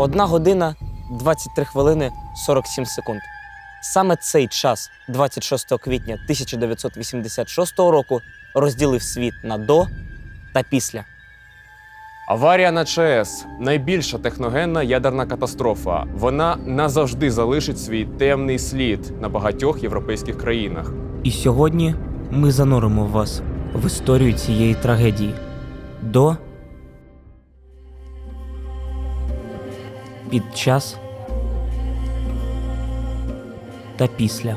1 година 23 хвилини 47 секунд. Саме цей час, 26 квітня 1986 року, розділив світ на до та після. Аварія на ЧАЕС найбільша техногенна ядерна катастрофа. Вона назавжди залишить свій темний слід на багатьох європейських країнах. І сьогодні ми зануримо вас в історію цієї трагедії. До під час та після.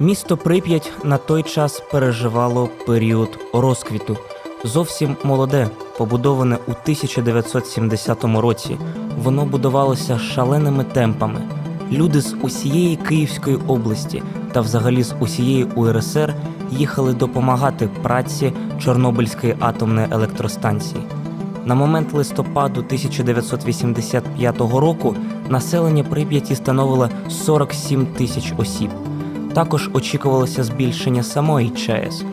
Місто Прип'ять на той час переживало період розквіту. Зовсім молоде, побудоване у 1970 році. Воно будувалося шаленими темпами. Люди з усієї Київської області та взагалі з усієї УРСР їхали допомагати праці Чорнобильської атомної електростанції. На момент листопаду 1985 року населення Прип'яті становило 47 тисяч осіб. Також очікувалося збільшення самої ЧАЕС.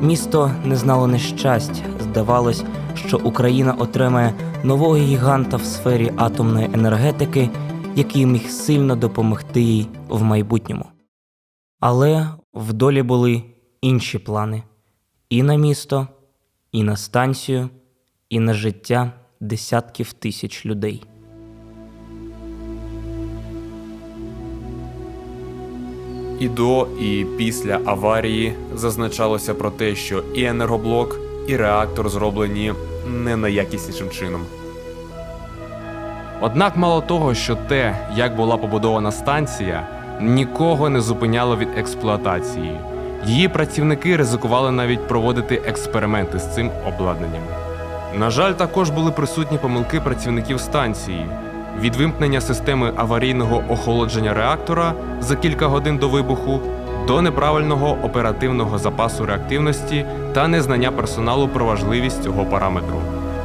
Місто не знало нещастя. Здавалось, що Україна отримає нового гіганта в сфері атомної енергетики, який міг сильно допомогти їй в майбутньому. Але в долі були інші плани і на місто, і на станцію, і на життя десятків тисяч людей. І до, і після аварії зазначалося про те, що і енергоблок, і реактор зроблені не найякіснішим чином. Однак мало того, що те, як була побудована станція, нікого не зупиняло від експлуатації. Її працівники ризикували навіть проводити експерименти з цим обладнанням. На жаль, також були присутні помилки працівників станції від вимкнення системи аварійного охолодження реактора за кілька годин до вибуху до неправильного оперативного запасу реактивності та незнання персоналу про важливість цього параметру.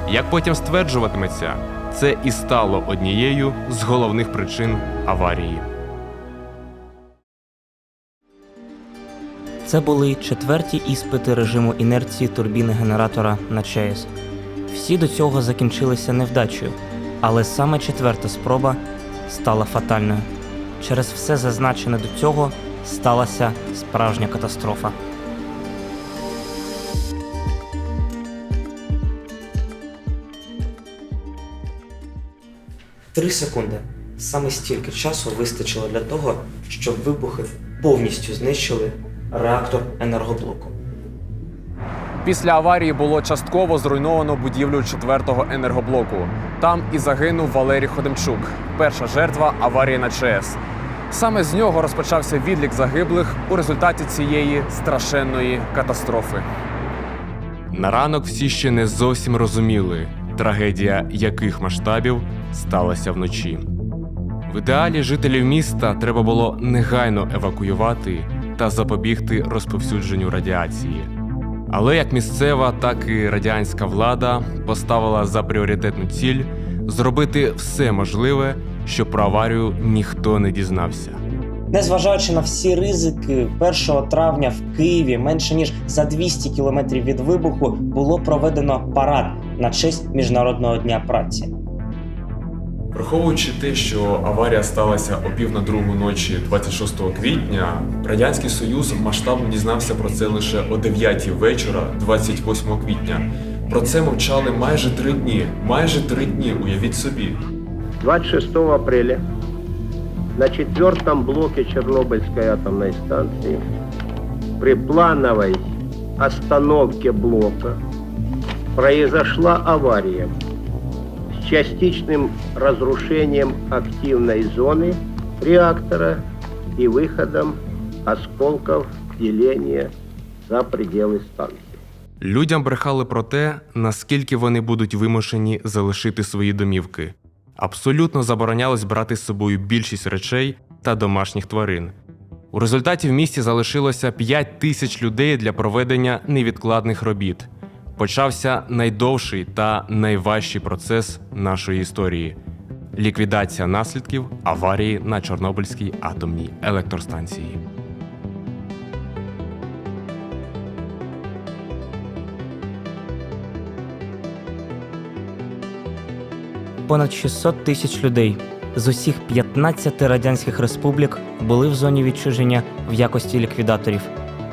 Як потім стверджуватиметься, це і стало однією з головних причин аварії. Це були четверті іспити режиму інерції турбіни генератора на ЧАЕС. Всі до цього закінчилися невдачею, але саме четверта спроба стала фатальною. Через все зазначене до цього сталася справжня катастрофа. Три секунди. Саме стільки часу вистачило для того, щоб вибухи повністю знищили реактор енергоблоку. Після аварії було частково зруйновано будівлю четвертого енергоблоку. Там і загинув Валерій Ходемчук, перша жертва аварії на ЧАЕС. Саме з нього розпочався відлік загиблих у результаті цієї страшенної катастрофи. На ранок всі ще не зовсім розуміли, трагедія яких масштабів сталася вночі. В ідеалі жителів міста треба було негайно евакуювати та запобігти розповсюдженню радіації. Але як місцева, так і радянська влада поставила за пріоритетну ціль зробити все можливе, щоб про аварію ніхто не дізнався. Незважаючи на всі ризики, 1 травня в Києві менше ніж за 200 кілометрів від вибуху було проведено парад на честь Міжнародного дня праці. Враховуючи те, що аварія сталася о пів на другу ночі 26 квітня, Радянський Союз масштабно дізнався про це лише о 9 вечора 28 квітня. Про це мовчали майже три дні. Майже три дні, уявіть собі. 26 апреля на четвертом блоке Чернобыльской атомной станции при плановой остановке блока произошла авария с частичным разрушением активной зоны реактора и выходом осколков деления за пределы станции. Людям брехали про те, наскільки вони будуть вимушені залишити свої домівки. Абсолютно заборонялось брати з собою більшість речей та домашніх тварин. У результаті в місті залишилося 5 тисяч людей для проведення невідкладних робіт. почався найдовший та найважчий процес нашої історії ліквідація наслідків аварії на Чорнобильській атомній електростанції. Понад 600 тисяч людей з усіх 15 радянських республік були в зоні відчуження в якості ліквідаторів.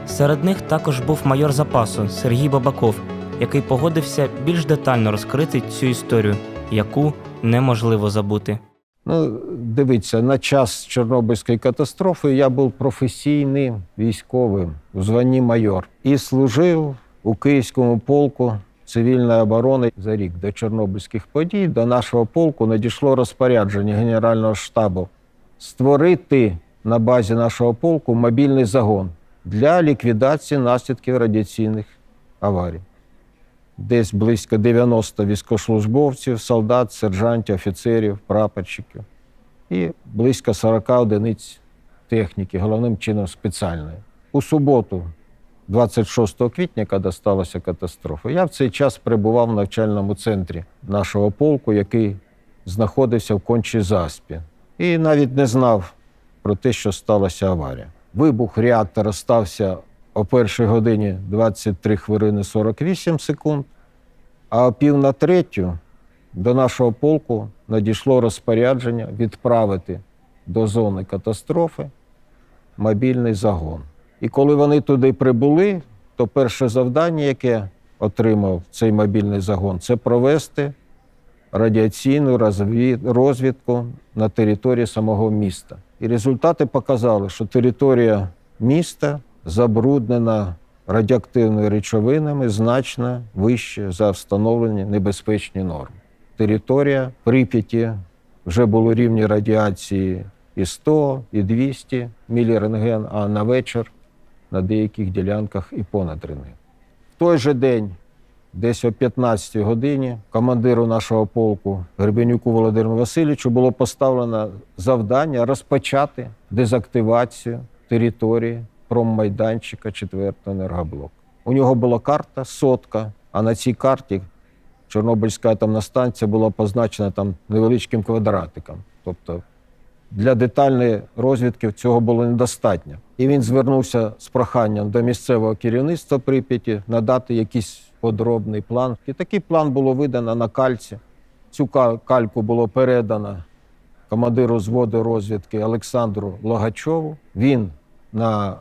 Серед них також був майор запасу Сергій Бабаков який погодився більш детально розкрити цю історію, яку неможливо забути. Ну, дивіться, на час Чорнобильської катастрофи я був професійним військовим у званні майор і служив у Київському полку цивільної оборони за рік до Чорнобильських подій. До нашого полку надійшло розпорядження Генерального штабу створити на базі нашого полку мобільний загон для ліквідації наслідків радіаційних аварій. Десь близько 90 військовослужбовців, солдат, сержантів, офіцерів, прапорщиків і близько 40 одиниць техніки, головним чином спеціальної. У суботу, 26 квітня, коли сталася катастрофа, я в цей час перебував в навчальному центрі нашого полку, який знаходився в кончій заспі. І навіть не знав про те, що сталася аварія. Вибух реактора стався о першій годині 23 хвилини 48 секунд, а о пів на третю до нашого полку надійшло розпорядження відправити до зони катастрофи мобільний загон. І коли вони туди прибули, то перше завдання, яке отримав цей мобільний загон, це провести радіаційну розвідку на території самого міста. І результати показали, що територія міста забруднена радіоактивними речовинами значно вище за встановлені небезпечні норми. Територія Прип'яті вже було рівні радіації і 100, і 200 мілірентген, а на вечір на деяких ділянках і понад рентген. В той же день, десь о 15 годині, командиру нашого полку Гребенюку Володимиру Васильовичу було поставлено завдання розпочати дезактивацію території проммайданчика 4 енергоблоку. У нього була карта сотка, а на цій карті Чорнобильська атомна станція була позначена там невеличким квадратиком. Тобто для детальної розвідки цього було недостатньо. І він звернувся з проханням до місцевого керівництва Прип'яті надати якийсь подробний план. І такий план було видано на кальці. Цю ка- кальку було передано командиру зводу розвідки Олександру Логачову. Він на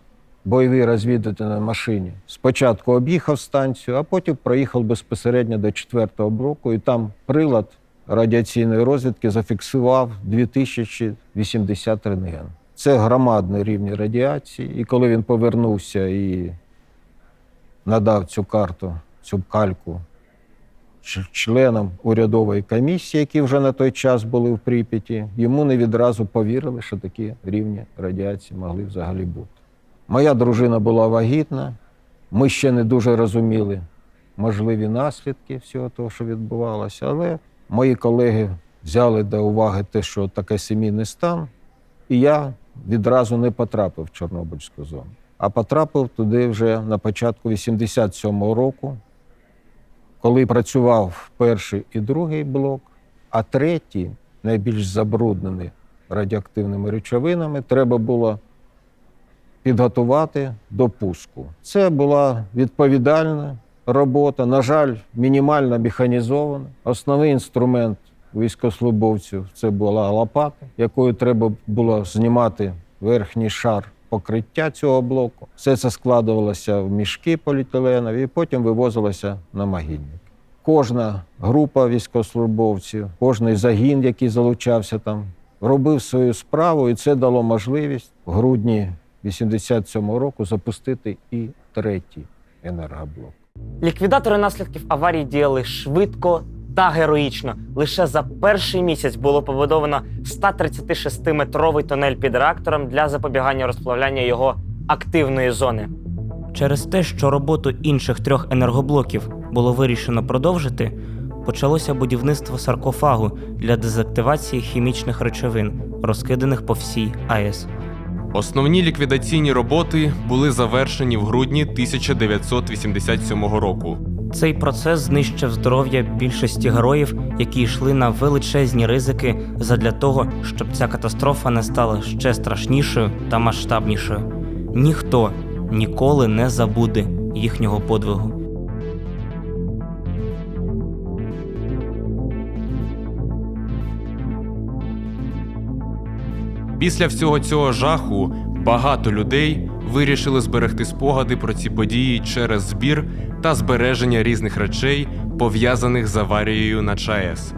бойовій розвідувальній машині спочатку об'їхав станцію, а потім проїхав безпосередньо до 4-го блоку, і там прилад радіаційної розвідки зафіксував 2080 рентген. Це громадний рівень радіації. І коли він повернувся і надав цю карту, цю кальку членам урядової комісії, які вже на той час були в Прип'яті, йому не відразу повірили, що такі рівні радіації могли взагалі бути. Моя дружина була вагітна, ми ще не дуже розуміли можливі наслідки всього того, що відбувалося, але мої колеги взяли до уваги те, що таке сімейний стан, і я відразу не потрапив в Чорнобильську зону, а потрапив туди вже на початку 87-го року, коли працював перший і другий блок, а третій, найбільш забруднений радіоактивними речовинами, треба було підготувати до пуску. Це була відповідальна робота, на жаль, мінімально механізована. Основний інструмент військовослужбовців це була лопата, якою треба було знімати верхній шар покриття цього блоку. Все це складувалося в мішки поліетиленові і потім вивозилося на могильник. Кожна група військовослужбовців, кожний загін, який залучався там, робив свою справу, і це дало можливість в грудні 87-го року запустити і третій енергоблок. Ліквідатори наслідків аварії діяли швидко та героїчно. Лише за перший місяць було побудовано 136-метровий тунель під реактором для запобігання розплавляння його активної зони. Через те, що роботу інших трьох енергоблоків було вирішено продовжити, почалося будівництво саркофагу для дезактивації хімічних речовин, розкиданих по всій АЕС. Основні ліквідаційні роботи були завершені в грудні 1987 року. Цей процес знищив здоров'я більшості героїв, які йшли на величезні ризики задля того, щоб ця катастрофа не стала ще страшнішою та масштабнішою. Ніхто ніколи не забуде їхнього подвигу. Після всього цього жаху багато людей вирішили зберегти спогади про ці події через збір та збереження різних речей, пов'язаних з аварією на ЧАЕС.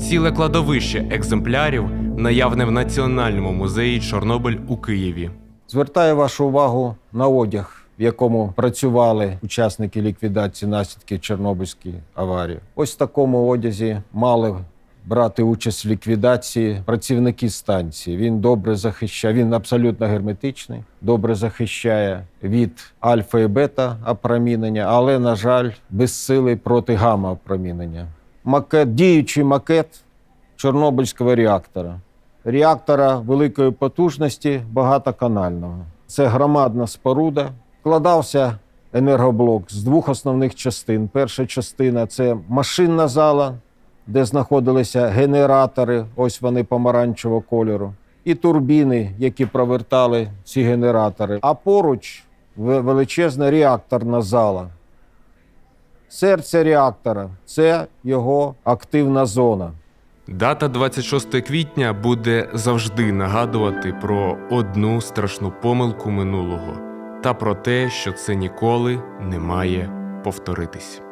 Ціле кладовище екземплярів наявне в Національному музеї Чорнобиль у Києві. Звертаю вашу увагу на одяг, в якому працювали учасники ліквідації наслідків Чорнобильської аварії. Ось в такому одязі мали брати участь в ліквідації працівники станції. Він добре захищає, він абсолютно герметичний, добре захищає від альфа і бета опромінення, але, на жаль, безсилий проти гамма опромінення. Макет, діючий макет Чорнобильського реактора реактора великої потужності багатоканального. Це громадна споруда. Вкладався енергоблок з двох основних частин. Перша частина це машинна зала, де знаходилися генератори, ось вони помаранчевого кольору, і турбіни, які провертали ці генератори. А поруч величезна реакторна зала. Серце реактора це його активна зона. Дата 26 квітня буде завжди нагадувати про одну страшну помилку минулого та про те, що це ніколи не має повторитись.